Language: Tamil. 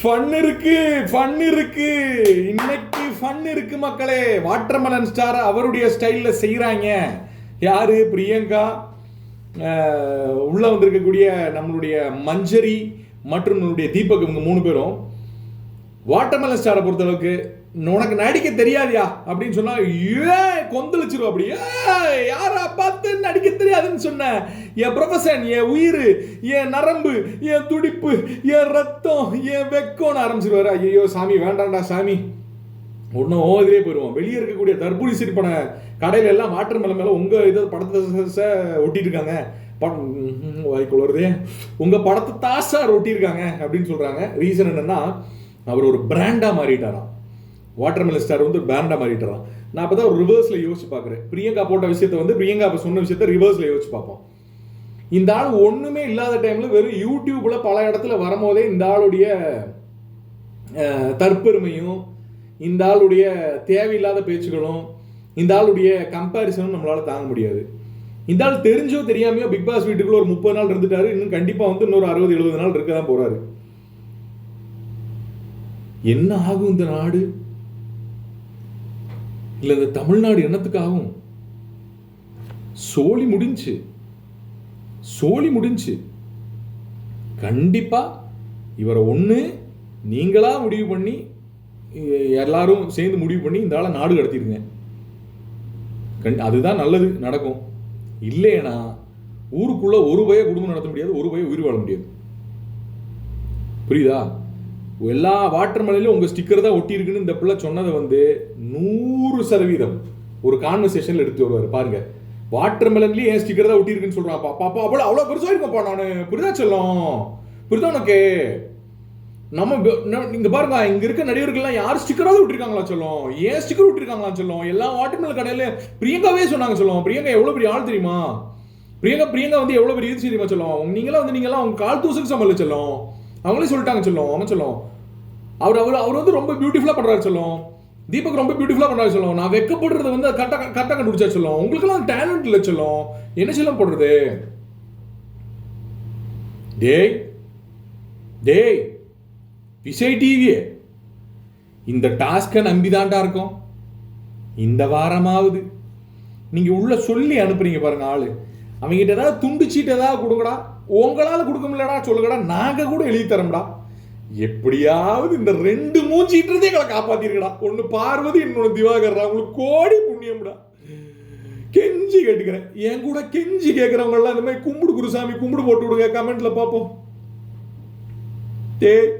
ஃபன் இருக்கு ஃபன் இருக்கு. இன்னைக்கு ஃபன் இருக்கு மக்களே. வாட்டர்மலன் ஸ்டார் அவருடைய ஸ்டைலில் செய்கிறாங்க யாரு? பிரியங்கா. உள்ளே உள்ள வந்திருக்கக்கூடிய நம்மளுடைய மஞ்சரி மற்றும் நம்மளுடைய தீபக் இவங்க மூணு பேரும். வாட்டர்மெலன் ஸ்டாரை பொறுத்தளவுக்கு உனக்கு நடிக்க தெரியாதியா? அப்படின்னு சொன்னா ஏ கொந்தளிச்சிரும் அப்படி. யாரா பார்த்து நடிக்க தெரியாதுன்னு சொன்ன? என் ப்ரொஃபஷன் என் உயிர் என் நரம்பு என் துடிப்பு என் ரத்தம் என் வெக்கம்னு ஆரம்பிச்சிருவாரு. ஐயோ சாமி வேண்டாம்டா சாமி. ஒன்றும் ஓதிலே போயிடுவோம் வெளியே இருக்கக்கூடிய தர்பூரி சிரிப்பன கடையில எல்லாம் வாட்டர் மேல மேல உங்க இதை படத்தை ஒட்டிட்டு இருக்காங்க படம் வாய்க்குள்ள வருதே உங்க படத்தை தாசார் ஒட்டியிருக்காங்க அப்படின்னு சொல்றாங்க. ரீசன் என்னன்னா அவர் ஒரு பிராண்டா மாறிட்டாராம். வாட்டர் மினிஸ்டர் வந்து பிராண்டா மாறிட்டுறான் நான் அப்போ தான் ரிவர்ஸில் யோசிச்சு பார்க்குறேன். பிரியங்கா போட்ட விஷயத்த வந்து பிரியங்கா அப்ப சொன்ன விஷயத்த ரிவர்ஸில் யோசிச்சு பார்ப்போம். இந்த ஆள் ஒன்றுமே இல்லாத டைமில் வெறும் யூடியூப்பில் பல இடத்துல வரும்போதே இந்த ஆளுடைய தற்பெருமையும் இந்த ஆளுடைய தேவையில்லாத பேச்சுகளும் இந்த ஆளுடைய கம்பேரிசனும் நம்மளால் தாங்க முடியாது. இந்த ஆள் தெரிஞ்சோ தெரியாமையோ பிக் பாஸ் வீட்டுக்குள்ள ஒரு முப்பது நாள் இருந்துட்டாரு. இன்னும் கண்டிப்பாக வந்து இன்னொரு அறுபது எழுபது நாள் இருக்க தான் போறாரு. என்ன ஆகும் இந்த நாடு? இல்லை இந்த தமிழ்நாடு என்னத்துக்காகவும் சோழி முடிஞ்சு சோழி முடிஞ்சு கண்டிப்பாக இவரை ஒன்று நீங்களாக முடிவு பண்ணி எல்லாரும் சேர்ந்து முடிவு பண்ணி இந்த ஆளை நாடு கடத்திடுங்க. கண் அதுதான் நல்லது நடக்கும். இல்லைனா ஊருக்குள்ளே ஒரு பய குடும்பம் நடத்த முடியாது ஒரு பய உயிர் வாழ முடியாது. புரியுதா? எல்லா வாட்டர் மலையிலும் உங்கள் ஸ்டிக்கர் தான் ஒட்டியிருக்குன்னு இந்த பிள்ளை சொன்னதை வந்து நூறு சதவீதம் ஒரு கான்வர்சேஷனில் எடுத்து வருவார். பாருங்க. வாட்டர் மெலன்லயே என் ஸ்டிக்கர் தான் ஒட்டியிருக்குன்னு சொல்கிறான் பாப்பா அவ்வளோ அவ்வளோ பெருசாக இருக்கப்பா நான். புரிதா சொல்லும்? புரிதா உனக்கு? நம்ம ப- இங்க பாருங்க. இங்க இருக்க நடிகர்கள்லாம் யார் ஸ்டிக்கராவது விட்டுருக்காங்களா சொல்லும்? ஏன் ஸ்டிக்கர் விட்டுருக்காங்களா சொல்லும்? எல்லா வாட்டர்மெலன் கடையில பிரியங்காவே சொன்னாங்க சொல்லும். பிரியங்கா எவ்வளவு பெரிய ஆள் தெரியுமா? பிரியங்கா பிரியங்கா வந்து எவ்வளவு பெரிய இது தெரியுமா சொல்லுவோம் நீங்களாம் வந்து நீங்களாம் அவங்க கால் தூசுக்கு சம்பளம் சொல்லும். அவங்களே சொல்லிட்டாங்க சொல்லும். அவன் சொல்லும். அவர் அவர் அவர் வந்து ரொம்ப பியூட்டிஃபுல்லாக பண்ணுறாரு சொல்லும். தீபக் ரொம்ப பியூட்டிஃபுல்லாக பண்றாரு சொல்லுவோம் நான் வெக்கப்படுறது வந்து கரெக்டாக கரெக்டாக கண்டுபிடிச்சா சொல்லுவோம் உங்களுக்கெல்லாம் டேலண்ட் இல்லை சொல்லும். என்ன சொல்லம் போடுறது? டேய் டேய் விஜய் டிவி இந்த டாஸ்கை நம்பிதான்டா இருக்கும். இந்த வாரமாவது. நீங்கள் உள்ள சொல்லி அனுப்புறீங்க பாருங்க ஆள். அவங்ககிட்ட ஏதாவது துண்டு சீட்டு ஏதாவது கொடுங்கடா. உங்களால் கொடுக்க முடியலடா சொல்லுங்கடா. நாங்கள் கூட எழுதி தரோம்டா எப்படியாவது இந்த ரெண்டு மூச்சிட்டுறதே எங்களை காப்பாத்திருக்கடா. ஒன்று பார்வதி இன்னொன்னு திவாகர்ரா. உங்களுக்கு கோடி புண்ணியம்டா. கெஞ்சி கேட்டுக்கிறேன். என் கூட கெஞ்சி கேட்கறவங்க எல்லாம் இந்த மாதிரி கும்பிடு குருசாமி கும்பிடு போட்டு விடுங்க. கமெண்ட்ல பார்ப்போம். டேய்